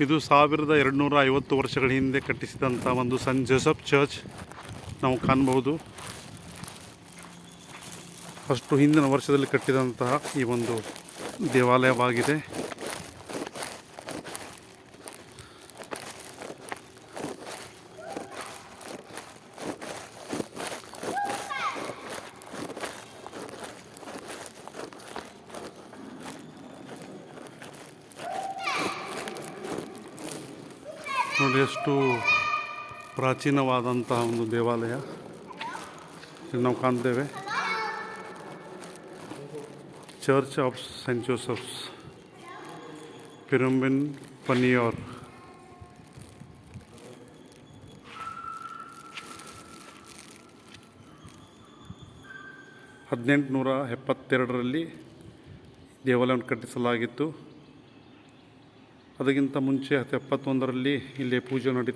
ಇದು ಸಾವಿರದ ಎರಡುನೂರ ಐವತ್ತು ವರ್ಷಗಳ ಹಿಂದೆ ಕಟ್ಟಿಸಿದಂಥ ಒಂದು ಸನ್ ಜೋಸಫ್ ಚರ್ಚ್ ನಾವು ಕಾಣಬಹುದು. ಅಷ್ಟು ಹಿಂದಿನ ವರ್ಷದಲ್ಲಿ ಕಟ್ಟಿದಂತಹ ಈ ಒಂದು ದೇವಾಲಯವಾಗಿದೆ. ನೋಡಿ, ಎಷ್ಟು ಪ್ರಾಚೀನವಾದಂತಹ ಒಂದು ದೇವಾಲಯ. ಇಲ್ಲಿ ನಾವು ಕಾಣ್ತೇವೆ. ಚರ್ಚ್ ಆಫ್ ಸೆಂಟ್ ಜೋಸಫ್ಸ್ ಪಿರಂಬಿನ್ ಪನಿಯೋರ್ ಹದಿನೆಂಟುನೂರ ಎಪ್ಪತ್ತೆರಡರಲ್ಲಿ ದೇವಾಲಯವನ್ನು ಕಟ್ಟಿಸಲಾಗಿತ್ತು. ಅದಕ್ಕಿಂತ ಮುಂಚೆ ಎಪ್ಪತ್ತೊಂದರಲ್ಲಿ ಇಲ್ಲಿ ಪೂಜೆ ನಡೀತಾ